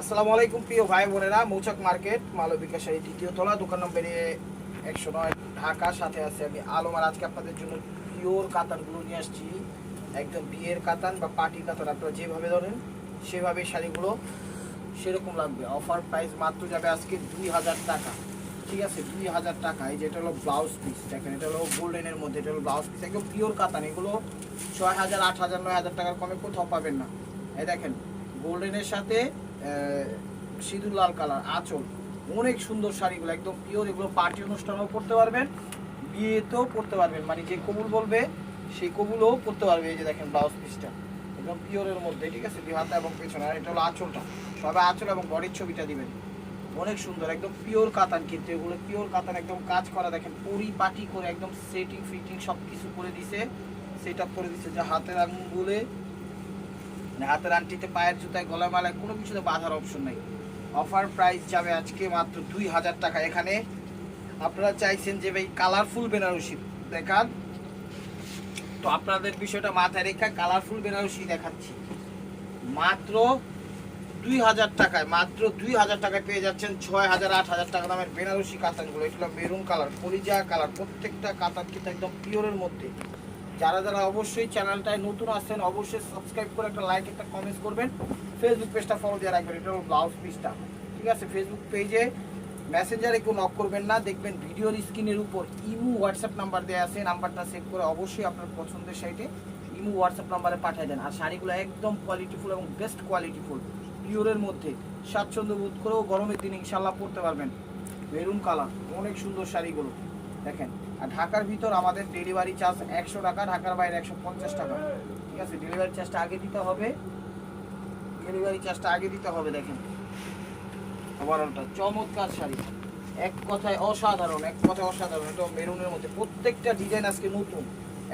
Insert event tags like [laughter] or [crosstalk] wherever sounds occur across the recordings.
আসসালামু আলাইকুম, প্রিয় ভাই বোনেরা। মৌচাক মার্কেট মালবিকা শাড়ি দ্বিতীয় তলা, দোকান নম্বর একশো নয়, ঢাকা। সাথে আছে আমি আলম। আর আজকে আপনাদের জন্য পিওর কাতানগুলো নিয়ে আসছি। একদম বিয়ের কাতান বা পার্টি কাতান, আপনারা যেভাবে ধরেন সেভাবে শাড়িগুলো সেরকম লাগবে। অফার প্রাইস মাত্র যাবে আজকে দুই হাজার টাকা। ঠিক আছে, দুই হাজার টাকা। এই যেটা হলো ব্লাউজ পিস, দেখেন এটা হলো গোল্ডেনের মধ্যে, এটা হলো ব্লাউজ পিস। একদম পিওর কাতান, এগুলো ছয় হাজার, আট হাজার, নয় হাজার টাকার কমে কোথাও পাবেন না। এই দেখেন গোল্ডেনের সাথে সিঁদুর লাল কালার, আঁচল। অনেক সুন্দর শাড়িগুলো, একদম পিওর এগুলো পার্টি অনুষ্ঠানেও পরতে পারবেন, বিয়েতেও পরতে পারবেন। মানে যে কবুল বলবে, সেই কবুলও পরতে পারবে এই যে দেখেন ব্লাউজ পিসটা একদম পিওরের মধ্যে, ঠিক আছে? হাতে এবং পেছনে। আর এটা হলো আঁচলটা। সবাই আঁচল এবং বডির ছবিটা দিবেন। অনেক সুন্দর, একদম পিওর কাতান কিন্তু। এগুলো পিওর কাতান, একদম কাজ করা দেখেন, পরিপাটি করে, একদম সেটিং ফিটিং সব কিছু করে দিছে সেট আপ করে দিছে। যে হাতের আঙুলে হাতের আংটিতে, পায়ের জুতায় গলায় মালায় কোনো কিছুতে বাঁধার অপশন নেই। অফার প্রাইস যাবে আজকে মাত্র দুই হাজার টাকা। এখানে আপনারা চাইছেন যে ভাই কালারফুল বেনারসি দেখান। তো আপনাদের বিষয়টা মাথায় রেখে কালারফুল বেনারসি দেখাচ্ছি। মাত্র দুই হাজার টাকায়, মাত্র দুই হাজার টাকায় পেয়ে যাচ্ছেন ছয় হাজার, আট হাজার টাকা দামের বেনারসি কাতানগুলো এগুলো মেরুন কালার, কলিজা কালার, প্রত্যেকটা কাতান কিন্তু একদম পিওরের মধ্যে। যারা যারা অবশ্যই চ্যানেলটায় নতুন আসছেন অবশ্যই সাবস্ক্রাইব করে একটা লাইক একটা কমেন্ট করবেন। ফেসবুক পেজটা ফলো দিয়ে রাখবেন, এটা হলো ব্লাউজ পিসটা ঠিক আছে? ফেসবুক পেজে মেসেঞ্জারে কেউ নক করবেন না, দেখবেন ভিডিওর স্ক্রিনের উপর ইমু হোয়াটসঅ্যাপ নাম্বার দেওয়া আছে নাম্বারটা সেভ করে অবশ্যই আপনার পছন্দের সাইটে ইমু হোয়াটসঅ্যাপ নাম্বারে পাঠিয়ে দেন। আর শাড়িগুলো একদম কোয়ালিটিফুল এবং বেস্ট কোয়ালিটিফুল পিওরের মধ্যে। স্বাচ্ছন্দ্য বোধ করেও গরমের দিনে ইনশাল্লাহ পরতে পারবেন। মেরুন কালার অনেক সুন্দর শাড়িগুলো। দেখেন, আর ঢাকার ভিতর আমাদের ডেলিভারি চার্জ একশো টাকা, ঢাকার বাইরে একশো পঞ্চাশ টাকা। ঠিক আছে? ডেলিভারি চার্জটা আগে দিতে হবে। ডেলিভারি চার্জটা আগে দিতে হবে, দেখেন। ওভারঅলটা চমৎকার শাড়ি। এক কথায় অসাধারণ, এক কথায় অসাধারণ। এটা মেরুনের মধ্যে। প্রত্যেকটা ডিজাইন আজকে নতুন।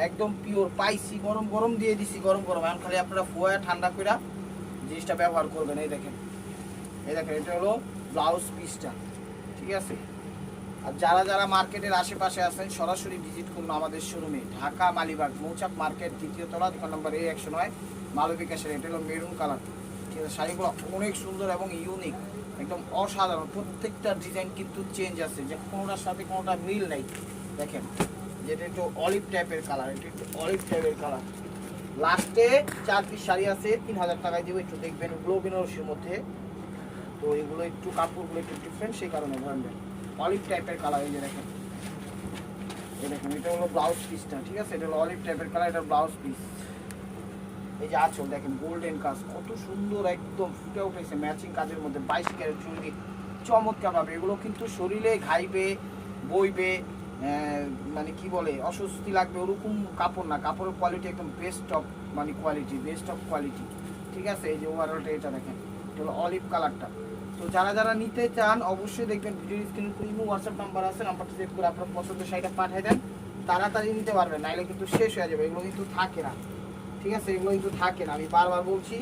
একদম পিওর পাইছি গরম গরম দিয়ে দিছি, গরম গরম। এখন খালি আপনারা ফোয়া, ঠান্ডা করে জিনিসটা ব্যবহার করবেন। এই দেখেন। এই দেখেন, এটা হলো ব্লাউজ পিসটা ঠিক আছে? আর যারা যারা মার্কেটের আশেপাশে আছেন, সরাসরি ভিজিট করুন আমাদের শোরুমে ঢাকা, মালিবাগ, মৌচাক মার্কেট, দ্বিতীয় তলা, দোকান নম্বর এ একশো নয় মালবিকাশের এটা হলো মেরুন কালার ঠিক আছে, শাড়িগুলো অনেক সুন্দর এবং ইউনিক একদম অসাধারণ। প্রত্যেকটা ডিজাইন কিন্তু চেঞ্জ আছে, যে কোনোটার সাথে কোনোটা মিল নেই। দেখেন, যেটা একটু অলিভ টাইপের কালার এটা একটু অলিভ টাইপের কালার লাস্টে চার পিস শাড়ি আছে, তিন হাজার টাকায় দেবো, একটু দেখবেন গ্লো বেনারসির মধ্যে। তো এগুলো একটু কাপড়গুলো একটু ডিফারেন্ট সেই কারণে ব্র্যান্ডের অলিভ টাইপের কালার এই যে দেখেন। এই দেখেন, এটা হলো ব্লাউজ পিসটা ঠিক আছে? এটা হলো অলিভ টাইপের কালার এটা ব্লাউজ পিস এই যে আঁচল, দেখেন গোল্ডেন কাজ, কত সুন্দর একদম ফুটে উঠেছে ম্যাচিং কাজের মধ্যে, বাইশ ক্যারেট চুরি চমৎকার পাবে এগুলো কিন্তু শরীরে ঘাইবে, বইবে মানে কি বলে, অস্বস্তি লাগবে, ওরকম কাপড় না। কাপড়ের কোয়ালিটি একদম বেস্ট অফ মানে কোয়ালিটি বেস্ট অফ কোয়ালিটি ঠিক আছে? এই যে ওভারঅলটা এটা দেখেন, এটা হলো অলিভ কালারটা তো যারা যারা নিতে চান, অবশ্যই দেখবেন ভিডিও স্ক্রিনের উপর ইমো হোয়াটসঅ্যাপ নাম্বার আছে নাম্বারটা সেভ করে আপনার পছন্দের শাড়িটা পাঠিয়ে দেন। তাড়াতাড়ি নিতে পারবেন, নাইলে কিন্তু শেষ হয়ে যাবে, এগুলো কিন্তু থাকে না। ঠিক আছে? এগুলো কিন্তু থাকে না। আমি বারবার বলছি,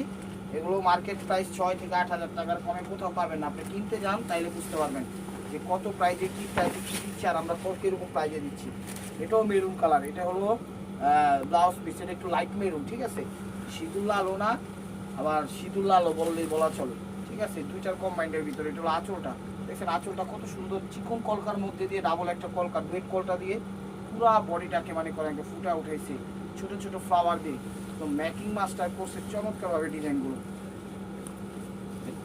এগুলো মার্কেট প্রাইস ছয় থেকে আট হাজার টাকার কমে কোথাও পাবেন না। আপনি কিনতে যান, তাইলে বুঝতে পারবেন যে কত প্রাইজে কী প্রাইজে কী দিচ্ছে আর আমরা কত কীরকম প্রাইজে দিচ্ছি। এটাও মেরুন কালার এটা হলো ব্লাউজ পিস এটা একটু লাইট মেরুন ঠিক আছে? সিঁদুর লালও না, আবার সিঁদুর লালও বললেই বলা চলে। ঠিক আছে দুইটার কম্বাইন্ডের ভিতরে, এটা হলো আঁচলটা। দেখছেন, আঁচলটা কত সুন্দর, চিকন কলকার মধ্যে দিয়ে ডাবল একটা কলকা ডুয়েট কলটা দিয়ে পুরা বডিটাকে মানে করে একটা ফুটা উঠেছে ছোট ছোট ফ্লাওয়ার দিয়ে। তো ম্যাকিং মাস্টার করছে চমৎকারভাবে ডিজাইনগুলো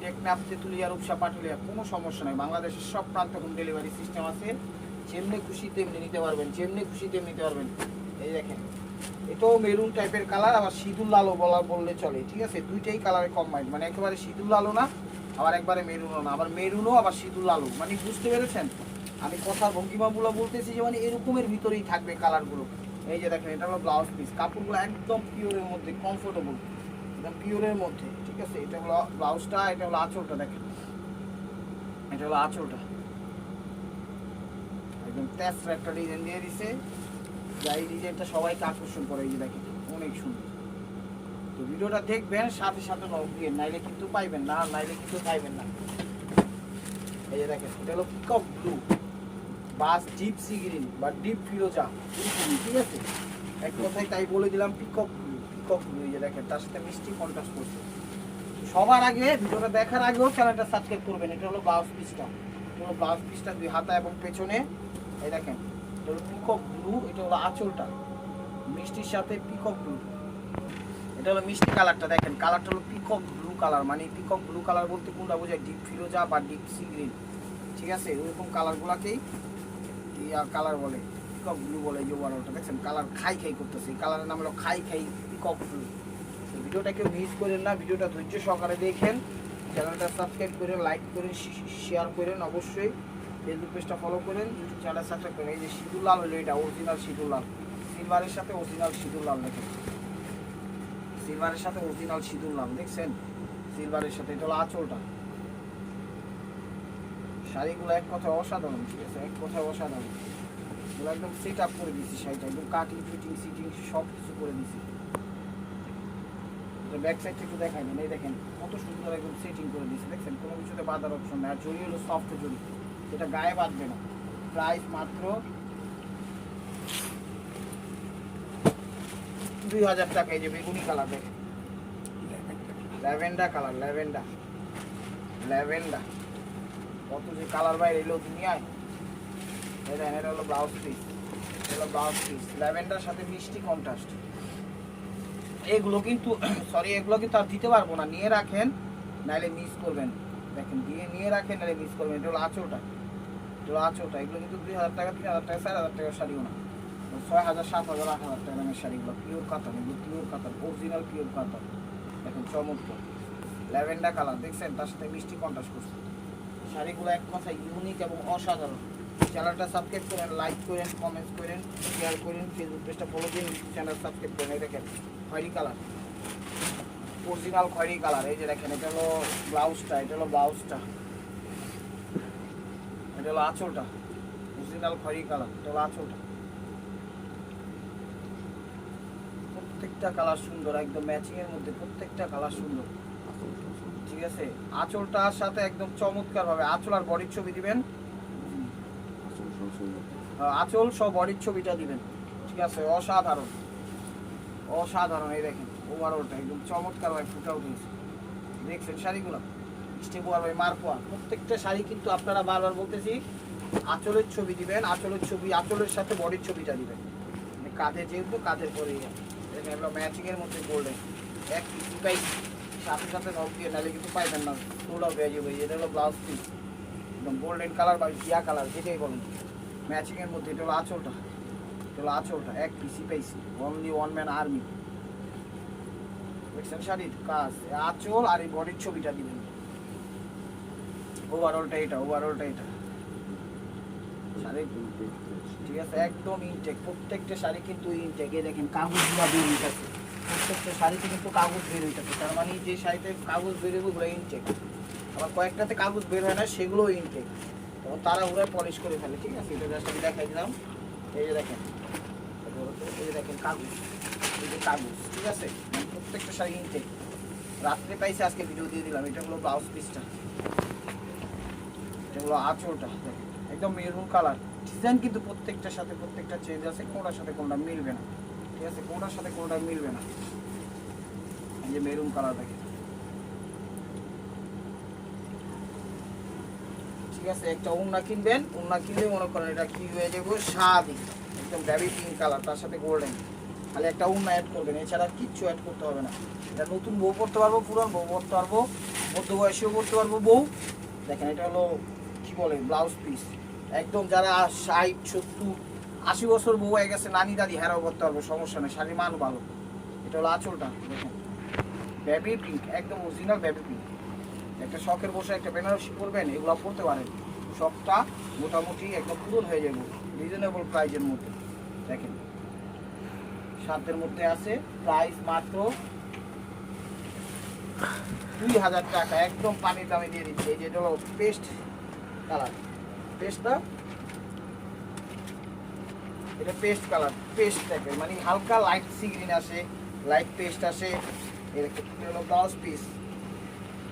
টেকনাফ, তেঁতুলিয়া, রূপসা, পাটুলিয়া, কোনো সমস্যা নেই। বাংলাদেশের সব প্রান্তে হোম ডেলিভারি সিস্টেম আছে। যেমনি খুশি তেমনি নিতে পারবেন, যেমনি খুশি তেমনি নিতে পারবেন। এই দেখেন। এটাও মেরুন টাইপের কালার আবার সিঁদুর লালও বলা বললে চলে, ঠিক আছে? দুইটাই কালারে কম্বাইন্ড মানে একেবারে সিঁদুর লালও না, আবার একবারে মেরুনও না, আবার মেরুনও আবার সিঁদুর লালও। মানে বুঝতে পেরেছেন? আমি কথার ভঙ্গিমাগুলো বলতেছি যে মানে এরকমের ভিতরেই থাকবে কালারগুলো এই যে দেখেন, এটা হলো ব্লাউজ পিস কাপড়গুলো একদম পিওরের মধ্যে কমফোর্টেবল একদম পিওরের মধ্যে, ঠিক আছে? এটা হলো ব্লাউজটা এটা হলো আঁচলটা, দেখেন। এটা হলো আঁচলটা। একদম তেসরা একটা ডিজাইন দিয়ে দিছে। যা এই ডিজাইনটা সবাইকে আকর্ষণ করে এই যে দেখেন, অনেক সুন্দর। তো ভিডিওটা দেখবেন, সাথে সাথে নক দিয়ে, নাইলে কিন্তু পাইবেন না, নাইলে কিন্তু পাইবেন না। এই যে দেখেন, এটা হলো পিকক ব্লু বা ডিপ সি গ্রিন বা ডিপ ফিরোজা ঠিক আছে? এক কথায় তাই বলে দিলাম পিকক ব্লু পিকক ব্লু এই যে দেখেন, তার সাথে মিষ্টি কন্ট্রাস্ট করছে। সবার আগে ভিডিওটা দেখার আগেও চ্যানেলটা সাবস্ক্রাইব করবেন, এটা হলো ব্লাউজ পিসটা হলো ব্লাউজ পিসটা দুই হাতা এবং পেছনে, এই দেখেন হলো পিকক ব্লু এটা হলো আঁচলটা। মিষ্টির সাথে পিকক ব্লু এটা হলো মিষ্টি কালারটা দেখেন কালারটা হলো পিকক ব্লু কালার মানে পিকক ব্লু কালার বলতে কোনটা বোঝায়? ডিপ ফিরোজা বা ডিপ সি গ্রিন ঠিক আছে? ওইরকম কালারগুলোকেই ইয়া কালার বলে পিকক ব্লু বলে যে ওয়ারটা দেখছেন কালার খাই খাই করতেছে। কালারের নাম হলো খাই খাই পিকক ব্লু ভিডিওটা কেউ মিস করেন না, ভিডিওটা ধৈর্য সহকারে দেখেন। চ্যানেলটা সাবস্ক্রাইব করেন লাইক করেন শেয়ার করেন অবশ্যই। ফেসবুক পেজটা ফলো করেন ইউটিউব চ্যানেল সাবস্ক্রাইব করেন। এই যে সিঁদুর লাল হলো এটা অরিজিনাল সিঁদুর লাল। সিলভারের সাথে অরিজিনাল সিঁদুর লাল দেখেন সিলভারের সাথে অরিজিনাল সিঁদুর লাল, দেখছেন? সিলভারের সাথে, এটা হলো আঁচলটা। শাড়িগুলো এক কথায় অসাধারণ, ঠিক আছে? এক কথায় অসাধারণ। এগুলো একদম সেট আপ করে দিচ্ছি শাড়িটা, একদম কাটিং ফিটিং সিটিং সব কিছু করে দিচ্ছি ব্যাক সাইডটা একটু দেখাই দেন, এই দেখেন, কত সুন্দর একদম সেটিং করে দিয়েছে, দেখছেন? কোনো কিছুতে বাঁধার অপশন নেই, আর জড়ি হলো সফট জড়ি। এটা গায়ে বাঁধবে না। প্রাইস মাত্র দুই হাজার টাকা, এই যে বেগুনি কালার দেখেন। ল্যাভেন্ডার কালার ল্যাভেন্ডার ল্যাভেন্ডার কত যে কালার বাইরে এলো দুনিয়ায়। দেখেন, এটা হলো ব্লাউজ পিস হলো ব্লাউজ পিস ল্যাভেন্ডার সাথে মিষ্টি কন্ট্রাস্ট এগুলো কিন্তু [coughs] সরি এগুলো কিন্তু আর দিতে পারব না। নিয়ে রাখেন নাহলে মিস করবেন। দেখেন, দিয়ে নিয়ে রাখেন নাহলে মিস করবেন। এটা হলো আঁচলটা। এটা হলো আঁচলটা এগুলো কিন্তু দুই হাজার টাকা, তিন হাজার টাকা, চার হাজার টাকার শাড়িও না। ছয় হাজার, সাত হাজার, আট হাজার টাকা দামের শাড়িগুলো পিওর কাতান এগুলো পিওর কাতান অরিজিনাল পিওর কাতান দেখেন চমৎকার। ল্যাভেন্ডার কালার, দেখছেন? তার সাথে মিষ্টি কন্ট্রাস্ট করছে। শাড়িগুলো এক কথায় ইউনিক এবং অসাধারণ। চ্যানেলটা সাবস্ক্রাইব করেন লাইক করেন কমেন্টস করেন শেয়ার করেন ফেসবুক পেজটা ফলো দিন চ্যানেল সাবস্ক্রাইব করেন এই দেখেন, খয়েরি কালার। অরিজিনাল খয়েরি কালার, এই যে দেখেন, এটা হলো ব্লাউজটা, এটা হলো ব্লাউজটা। এটা হলো আঁচলটা, অরিজিনাল খয়েরি কালার এটা আঁচলটা। প্রত্যেকটা কালার সুন্দর, একদম ম্যাচিং এর মধ্যে প্রত্যেকটা কালার সুন্দর। ঠিক আছে? আঁচলটার সাথে একদম চমৎকার ভাবে আঁচল আর বডির ছবি দিবেন। আঁচল সহ বডির ছবিটা দিবেন। ঠিক আছে? অসাধারণ। অসাধারণ, এই দেখেন ওভারঅলটা একদম চমৎকার ভাবে ফুটে উঠেছে। দেখছেন শাড়িগুলো? স্টেপ ওয়ার ভাই মারপোয়া প্রত্যেকটা শাড়ি কিন্তু আপনারা বারবার বলতেছি, আঁচলের ছবি দিবেন, আঁচলের ছবি, আঁচলের সাথে বডির ছবিটা দিবেন। মানে কাঁধে যেহেতু কাঁধের পরে এগুলো ম্যাচিং এর মধ্যে গোল্ডেন এক পিস পাই সাথে সাথে নক দিয়ে নাহলে কিন্তু পাইবেন না। পুরো পেয়ে যাবে এটা হলো ব্লাউজ পিস একদম গোল্ডেন কালার বা জিয়া কালার যেটাই বলেন। ম্যাচিংয়ের মধ্যে এটা হলো আঁচলটা। এটা হলো আঁচলটা, এক পিসি পাইছি। অনলি ওয়ান ম্যান আর্মি দেখছেন শাড়ির কাজ। আঁচল আর এই বডির ছবিটা দিবেন। ওভারঅলটা এটা ওভারঅলটা এটা শাড়ি ঠিক আছে? একদম ইনটেক প্রত্যেকটা শাড়ি কিন্তু ইনটেক এই দেখেন কাগজগুলো বের হইতেছে। প্রত্যেকটা শাড়িতে কিন্তু কাগজ বের হইতেছে। তার মানে যে শাড়িতে কাগজ বের হবে ওগুলো ইনটেক আবার কয়েকটাতে কাগজ বের হয় না, সেগুলো ইনটেক তখন তারা ওরা পলিশ করে ফেলে, ঠিক আছে? এটা জাস্ট আমি দেখাই দিলাম। এই যে দেখেন, এই যে দেখেন কাগজ। এই যে কাগজ, ঠিক আছে? প্রত্যেকটা শাড়ি ইনটেক রাত্রে পাইছে, আজকে ভিডিও দিয়ে দিলাম। এটা হলো ব্লাউজ পিসটা আঁচলটা দেখেন। একদম মেরুন কালার ডিজাইন কিন্তু প্রত্যেকটার সাথে প্রত্যেকটা চেঞ্জ আছে, কোনটার সাথে কোনটা মিলবে না। ঠিক আছে? কোনটার সাথে কোনটা মিলবে না। এই যে মেরুন কালার দেখে ঠিক আছে? একটা ওড়না কিনবেন, ওড়না কিনলে মনে করেন এটা কি হয়ে যাবে? স্বাদই একদম ব্যাবি পিঙ্ক কালার তার সাথে গোল্ডেন খালি একটা ওড়না অ্যাড করবেন। এছাড়া কিচ্ছু অ্যাড করতে হবে না। এটা নতুন বউ পড়তে পারব, পুরান বউ পড়তে পারব মধ্য বয়সীও পড়তে পারব বউ। দেখেন, এটা হলো বলে ব্লাউজ পিস একদম যারা ষাট, সত্তর, আশি বছর বউ হয়ে গেছে, নানি দাদি হেরাও করতে পারব, সমস্যা নেই, শাড়ির মান ভালো। এটা হলো আঁচলটা, দেখুন। বেবি পিঙ্ক একদম অরিজিনাল বেবি পিঙ্ক একটা শখের বসে একটা বেনারসি করবেন এগুলো পড়তে পারেন। শখটা মোটামুটি একদম পূরণ হয়ে যাবে রিজনেবল প্রাইজের মধ্যে। দেখেন। সাধ্যের মধ্যে আছে প্রাইস মাত্র দুই হাজার টাকা, একদম পানির দামে দিয়ে দিচ্ছে। এই যে হলো পেস্ট কালার। পেস্টটা এটা পেস্ট কালার, পেস্ট টাইপের মানে হালকা লাইট সি গ্রিন আসে লাইট পেস্ট আসে। এটা হলো ব্লাউজ পিস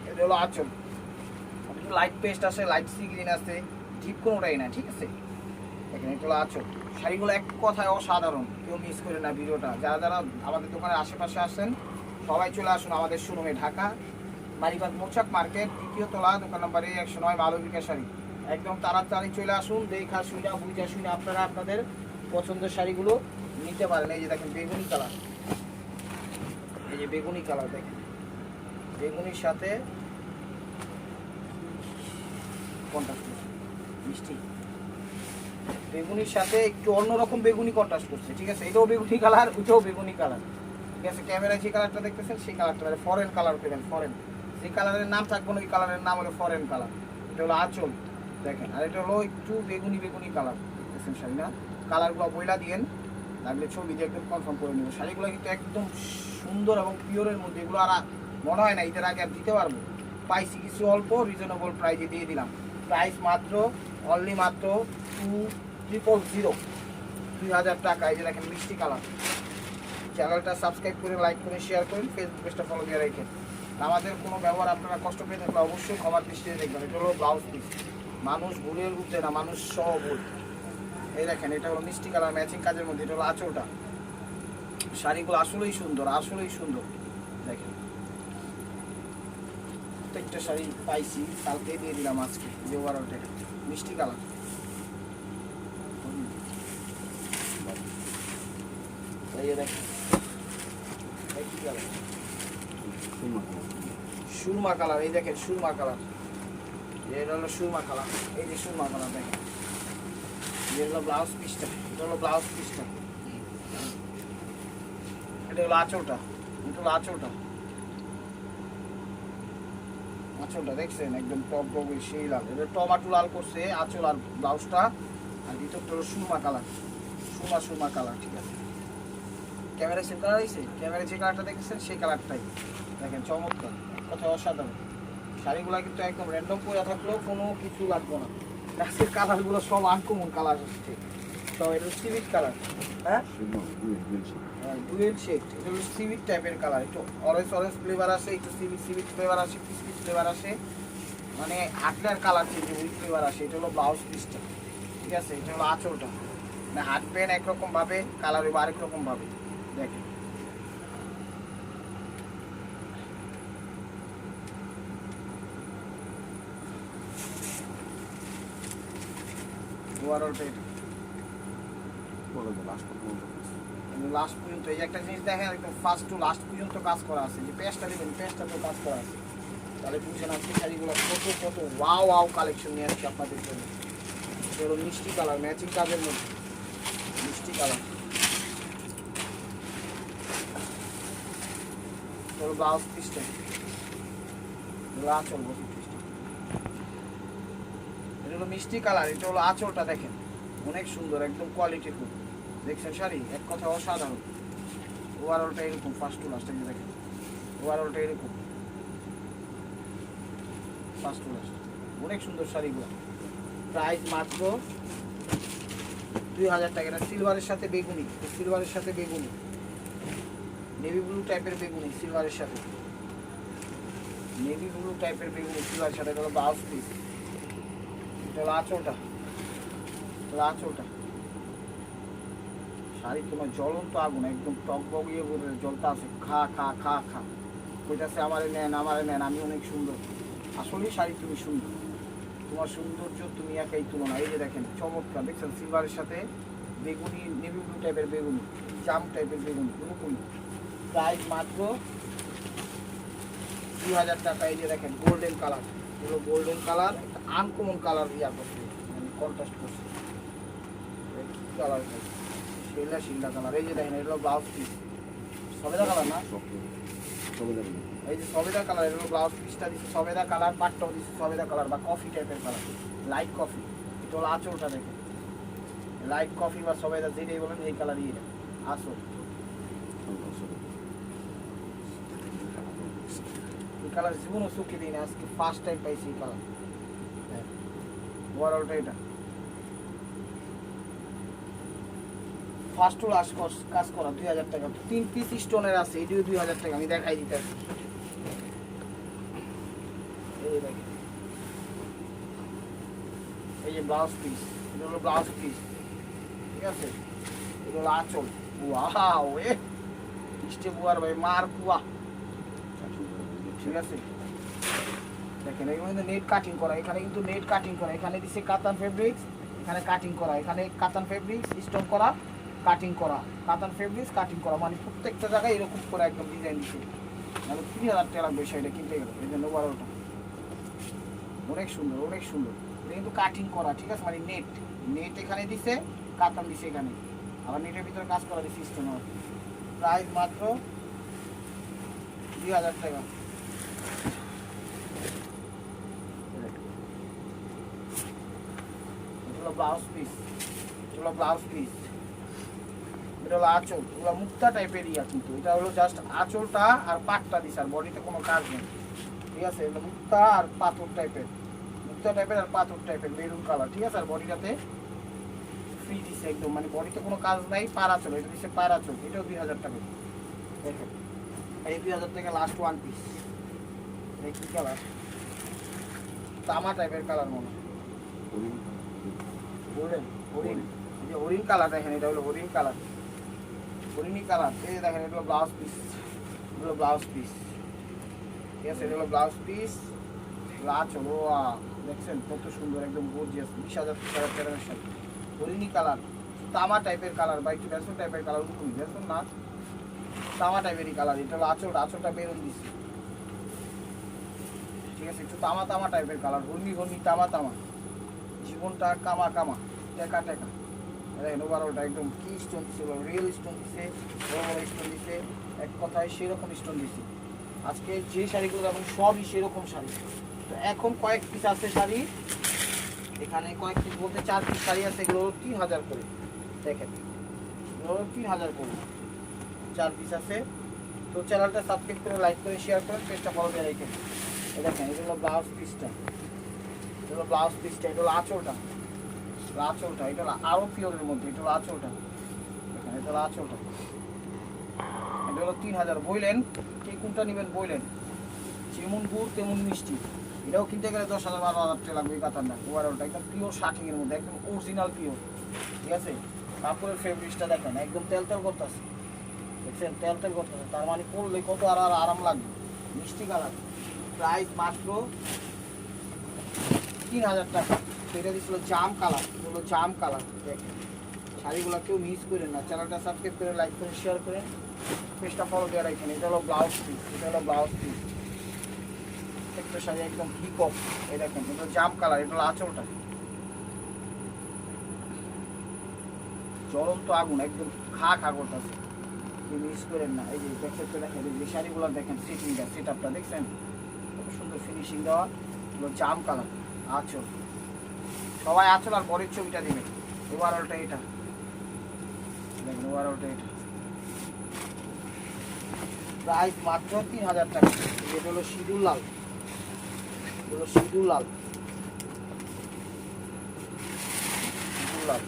এটা হলো আঁচল। লাইট পেস্ট আসে লাইট সি গ্রিন আসে ডিপ কোনোটাই না, ঠিক আছে? এখানে এটা হলো আঁচল। শাড়িগুলো এক কথায় অসাধারণ। কেউ মিস করে না ভিডিওটা। যারা যারা আমাদের দোকানের আশেপাশে আসেন সবাই চলে আসুন আমাদের শোরুমে ঢাকা বাড়িবাগ মোচাক মার্কেট, দ্বিতীয় তলা, দোকান নম্বর একশো নয় মালবিকা শাড়ি। একদম তাড়াতাড়ি চলে আসুন, দেখা শুনে, বুঝা শুনে আপনারা আপনাদের পছন্দের শাড়িগুলো নিতে পারেন। এই যে দেখেন, বেগুনি কালার। এই যে বেগুনি কালার দেখেন। বেগুনির সাথে কন্ট্রাস্ট মিষ্টি। বেগুনির সাথে একটু অন্যরকম বেগুনি কন্ট্রাস্ট করছে, ঠিক আছে? এটাও বেগুনি কালার, ওইটাও বেগুনি কালার। ঠিক আছে? ক্যামেরায় যে কালারটা দেখতেছেন, সেই কালারটা মানে ফরেন কালার পেলেন ফরেন যে কালারের নাম থাকবে না, ওই কালারের নাম হলো ফরেন কালার। এটা হলো আঁচল। দেখেন, আর এটা হলো একটু বেগুনি বেগুনি কালার দেখতেছেন শাড়ি না কালারগুলো বইলা দিয়েন, লাগলে ছবি দিয়ে একদম কনফার্ম করে নেব। শাড়িগুলো কিন্তু একদম সুন্দর এবং পিওরের মধ্যে, এগুলো আর মনে হয় না, ঈদের আগে আর দিতে পারব। পাইছি কিছু অল্প রিজনেবল প্রাইজে দিয়ে দিলাম। প্রাইস মাত্র অনলি মাত্র টু ট্রিপল জিরো দুই হাজার টাকা। এই যে দেখেন, মিষ্টি কালার চ্যানেলটা সাবস্ক্রাইব করে লাইক করে শেয়ার করুন ফেসবুক পেজটা ফলো দিয়ে রাখেন। আমাদের কোনো ব্যবহার আপনারা কষ্ট পেয়ে থাকলে অবশ্যই ক্ষমার দৃষ্টিতে দেখবেন। এটা হলো ব্লাউজ পিস মানুষ ভুলের উঠছে না, মানুষ সহ ভুল এই দেখেন, এটা হলো মিষ্টি কালার ম্যাচিং কাজের মধ্যে, এটা হলো আঁচলটা। শাড়িগুলো আসলেই সুন্দর আসলেই সুন্দর। দেখেন। প্রত্যেকটা শাড়ি পাইছি, কালকে দিয়ে দিলাম আজকে, যে ওভারঅলটা মিষ্টি কালার। সুরমা কালার, এই দেখেন, সুরমা কালার। এটা হলো সুরমা কালার এই যে সুরমা কালার দেখেন এটা হলো ব্লাউজ পিসটা। এটা হলো ব্লাউজ পিসটা। এটা হলো আঁচলটা। এটা হলো আঁচলটা। আঁচলটা দেখছেন? একদম টপ টপ সেই লাল। এটা টমাটো লাল করছে, আঁচল আর ব্লাউজটা। আর ভিতরটা হলো সুরমা কালার। সুরমা সুরমা কালার, ঠিক আছে। ক্যামেরা সেভ কালার হয়েছে ক্যামেরা যে কালারটা দেখেছেন, সেই কালারটাই দেখেন, চমৎকার। কথা অসাধারণ। শাড়িগুলো কিন্তু একদম র্যান্ডম পরে থাকলেও কোনো কিছু লাগবে না। গাছের কালারগুলো সব আনকমন কালার হচ্ছে। তো এটা সিভিক কালার হ্যাঁ? ডুয়েল শেড এটা হলো সিভিক টাইপের কালার একটু অরেঞ্জ অরেঞ্জ ফ্লেভার আসে, একটু সিভিক সিভিক ফ্লেভার আসে পিস পিস ফ্লেভার আসে। মানে হাটলার কালার চেঞ্জ ওই ফ্লেভার আসে। এটা হলো ব্লাউজ পিসটা ঠিক আছে? এটা হলো আঁচলটা। মানে হাট প্যান্ট একরকম ভাবে কালার হইব আরেক রকম ভাবে। দেখেন। ওভারঅলটা এটা। লাস্ট পর্যন্ত এই একটা জিনিস দেখেন একদম ফার্স্ট টু লাস্ট পর্যন্ত কাজ করা আছে। যে পেস্টটা দেবেন তো কাজ করা আছে। তাহলে বুঝছেন আজকে শাড়িগুলো কত কত ওয়াও ওয়াও কালেকশন নিয়ে আসছে আপনাদের জন্য। হলো মিষ্টি কালার ম্যাচিং কাজের মধ্যে। মিষ্টি কালার। ব্লাউজ পিসটা আঁচল বসে। এটা মিষ্টি কালার, এটা হলো আঁচলটা দেখেন। অনেক সুন্দর, একদম কোয়ালিটি ফুল দেখছেন শাড়ি? এক কথা অসাধারণ। ওভারঅলটা এরকম ফার্স্ট টু লাস্ট দেখেন। ওভারঅলটা এরকম। ফার্স্ট টু লাস্ট অনেক সুন্দর শাড়িগুলো। প্রাইস মাত্র দুই হাজার টাকা। এটা সিলভারের সাথে বেগুনি সিলভারের সাথে বেগুনি। নেভি ব্লু টাইপের বেগুনি সিলভারের সাথে। নেভি ব্লু টাইপের বেগুনি সিলভারের সাথে ব্লাউজ পিস আঁচলটা। এটা শাড়ি তোমার আগুন, একদম টক খা খা খা খা। আমারে নেন আমারে নেন, আমি অনেক সুন্দর। আসলেই শাড়ি তুমি সুন্দর। তোমার সৌন্দর্য তুমি একাই তুলনা এই যে দেখেন, চমৎকার। দেখছেন, সিলভারের সাথে বেগুনি, নেভি ব্লু টাইপের বেগুনি, জাম টাইপের বেগুনি পুরোপুরি প্রাইস মাত্র দুই হাজার টাকা। এই যে দেখেন, গোল্ডেন কালার। এগুলো গোল্ডেন কালার একটা আনকমন কালার ইয়া করছে। মানে কন্ট্রাস্ট করছে কালার শিল্লা শিল্লা কালার এই যে দেখেন, এগুলো ব্লাউজ পিস সবেদা কালার না? এই যে সবেদা কালার এগুলো ব্লাউজ পিসটা দিচ্ছে সবেদা কালার পাটটাও দিচ্ছে সবেদা কালার বা কফি টাইপের কালার লাইট কফি এটা হলো আঁচলটা দেখেন। লাইট কফি বা সবেদা যেটাই বলেন, এই কালারই এটা। আসল এই কালার জীবনও চোখে দিই না, আজকে ফার্স্ট টাইম পাইছি এই কালার। ওভারঅলটা এটা। ফার্স্ট লাস্ট কাজ করা, দুই হাজার টাকা। তিন পিস স্টোনের আছে এটিও দুই হাজার টাকা, আমি দেখাই দিতে এই যে ব্লাউজ পিস এটা হলো ব্লাউজ পিস ঠিক আছে? এটা হলো আঁচল। ওয়াও এ। মিষ্টি ভাই, মার কুয়া। ঠিক আছে? দেখেন এগুলো কিন্তু নেট কাটিং করা, এখানে কিন্তু নেট কাটিং করা, এখানে দিচ্ছে কাতান ফেব্রিক্স এখানে কাটিং করা, এখানে কাতান ফেব্রিক্স স্টোন করা কাটিং করা, কাতান ফেব্রিক্স কাটিং করা মানে প্রত্যেকটা জায়গায় এরকম করে একদম ডিজাইন দিচ্ছে মানে তিন হাজার টাকা লাগবে সেটা কিনতে গেলে, এই জন্য বারোটা অনেক সুন্দর অনেক সুন্দর। এটা কিন্তু কাটিং করা, ঠিক আছে? মানে নেট নেট এখানে দিছে, কাতান দিছে এখানে। আবার নেটের ভিতরে কাজ করা দিচ্ছে স্টোন প্রাইস মাত্র দুই হাজার টাকা। এটা হলো ব্লাউজ পিস এটা হলো ব্লাউজ পিস এটা হলো আঁচল, এগুলো মুক্তা টাইপের ইয়া কিন্তু। এটা হলো জাস্ট আঁচলটা আর পাটটা দিছে, আর বডিতে কোনো কাজ নেই। ঠিক আছে? মুক্তা আর পাথর টাইপের মুক্তা টাইপের আর পাথর টাইপের মেরুন কালার ঠিক আছে? আর বডিটাতে ফ্রি দিছে একদম। মানে বডিতে কোনো কাজ নাই, পার আঁচল। এটা দিচ্ছে পার আঁচল। এটাও দুই হাজার টাকা। দেখেন। এই দুই হাজার টাকা লাস্ট ওয়ান পিস কালার তামা টাইপের কালার মনে হরিণ যে হরিণ কালার দেখেন, এটা হলো হরিণ কালার হরিণী কালার দেখেন ব্লাউজ পিস হলো ব্লাউজ পিস ঠিক আছে এটা হলো ব্লাউজ পিস লাচ দেখছেন কত সুন্দর, একদম বিশ হাজার সাথে হরিণী কালার তামা টাইপের কালার বা একটু বেসন টাইপের কালার ওরকমই বেসন না, তামা টাইপেরই কালার এটা হলো আঁচলটা আঁচলটা বেরোন দিচ্ছে ঠিক আছে, একটু তামা তামা টাইপের কালার হর্নি হর্নি তামা তামা জীবনটা কামা কামা, টেকা টেকা। দেখেন ওভারঅলটা একদম কি স্টোন দিছে রিয়েল স্টোন দিছে বড় বড় স্টোন দিছে, এক কথায় সেরকম স্টোন দিছে। আজকে যে শাড়িগুলো এখন সবই সেরকম শাড়ি। তো এখন কয়েক পিস আছে শাড়ি। এখানে কয়েক পিস বলতে চার পিস শাড়ি আছে, এগুলো তিন হাজার করে। দেখেন, এগুলো তিন হাজার করে। চার পিস আছে। তো চ্যানেলটা সাবস্ক্রাইব করে লাইক করে শেয়ার করে পেজটা ফলো দিয়ে রেখে দেখেন হলো ব্লাউজ পিসটা হলো ব্লাউজ পিসটা এটা হলো আঁচলটা। আঁচলটা, এটা আরও পিওরের মধ্যে, এটা হলো আঁচলটা। দেখেন, এটা হলো আঁচলটা। এটা হলো তিন হাজার। বইলেন, কে কোনটা নেবেন বইলেন? যেমন গুড়, তেমন মিষ্টি। এটাও কিনতে গেলে দশ হাজার, বারো হাজার টাকা লাগবে এই কাতার না ওভারঅলটা একদম পিওর শার্টিংয়ের মধ্যে, একদম অরিজিনাল পিওর ঠিক আছে? কাপড়ের ফেব্রিক্সটা দেখেন, একদম তেল তেল করতেছে। দেখছেন? তেল তেল করতেছে। তার মানে পরলে কত আর আরাম লাগবে? মিষ্টি কালার। প্রাইস মাত্র তিন হাজার টাকা। এটা দিচ্ছিল জাম কালার হলো জাম কালার। দেখেন শাড়িগুলো কেউ মিস করেন না। চ্যানেলটা সাবস্ক্রাইব করে লাইক করে শেয়ার করেন পেজটা ফলো দিয়ে রাখেন। এটা হলো ব্লাউজ পিস এটা হলো ব্লাউজ পিস একটা শাড়ি একদম হিকপ এই দেখেন, এটা জাম কালার, এটা হলো আঁচলটা। জ্বলন্ত আগুন, একদম খা খা করতেছে। মিস করেন না। এই যে, দেখেন যে শাড়িগুলো দেখেন সিটিংটা সেট আপটা দেখছেন? সুন্দর ফিনিশিং দেওয়া হলো জাম কালার আঁচল। সবাই আঁচল আর পরের ছবিটা দিবেন ওভারঅলটা এটা। দেখেন ওভারঅলটা এটা। প্রাইস মাত্র তিন হাজার টাকা। এটা হলো সিঁদুর লাল। হলো সিঁদুর লাল। সিঁদুর লাল।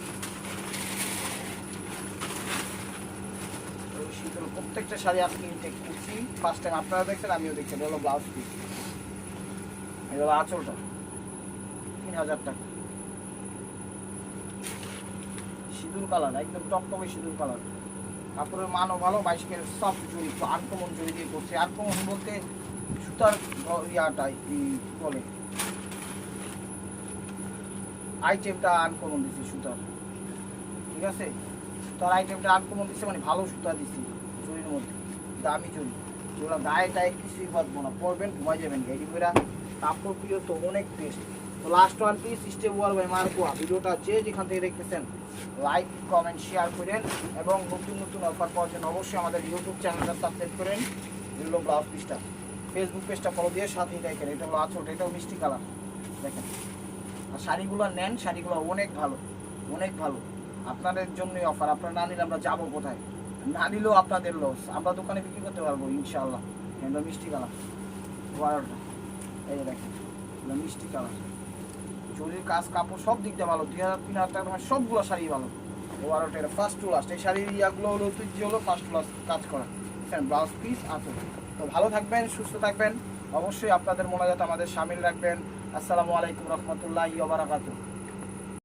প্রত্যেকটা শাড়ি আপনি ইনটেক করছি। ফার্স্ট টাইম আপনারা দেখছেন, আমিও দেখছি। এটা হলো ব্লাউজ পিস আঁচলটা। তিন হাজার টাকা। সিঁদুর কালার, একদম টকটকে সিঁদুর কালার। মানও ভালো জড়ি জড়ি দিয়ে করছে। বলতে সুতার আইটেমটা ঠিক আছে? আইটেমটা মানে ভালো সুতা দিচ্ছে জরির মধ্যে, দামি জরি যেগুলো গায়ে টায়ে কিছুই বাঁধবো না। পরবেন, ঘুমাই যাবেন গাড়ি বেরা কাপড় প্রিয় তো অনেক বেস্ট তো last one piece system wall by মার্কোয়া ভিডিওটা যে যেখান থেকে দেখতেছেন লাইক কমেন্ট শেয়ার করেন এবং নতুন নতুন অফার পাওয়ার জন্য অবশ্যই আমাদের ইউটিউব চ্যানেলটা সাবস্ক্রাইব করেন। এগুলো ব্লাউজ পিসটা ফেসবুক পেজটা ফলো দিয়ে সাথেই দেখেন, এটা হলো আছোট এটাও মিষ্টি কালার। দেখেন। আর শাড়িগুলো নেন, শাড়িগুলো অনেক ভালো অনেক ভালো। আপনাদের জন্যই অফার আপনারা না নিলে আমরা যাব কোথায়? না নিলেও আপনাদের লস আমরা দোকানে বিক্রি করতে পারব, ইনশাআল্লাহ। এটা মিষ্টি কালার। বারোটা এই যে দেখেন মিষ্টি কালার। চুরির কাজ, কাপড় সব দিক দিয়ে ভালো। দুই হাজার তিন হাজার টাকা সবগুলো শাড়ি ভালো। বারোটা এটা ফার্স্ট টু লাস্ট এই শাড়ির ইয়াগুলো হলো ঐতিহ্য হলো ফার্স্ট টু লাস্ট কাজ করা। হ্যাঁ ব্লাউজ পিস আছে তো ভালো থাকবেন, সুস্থ থাকবেন। অবশ্যই আপনাদের মোনাজাত আমাদের সামিল রাখবেন। আসসালামু আলাইকুম রহমতুল্লাহ বারাকাতুহ।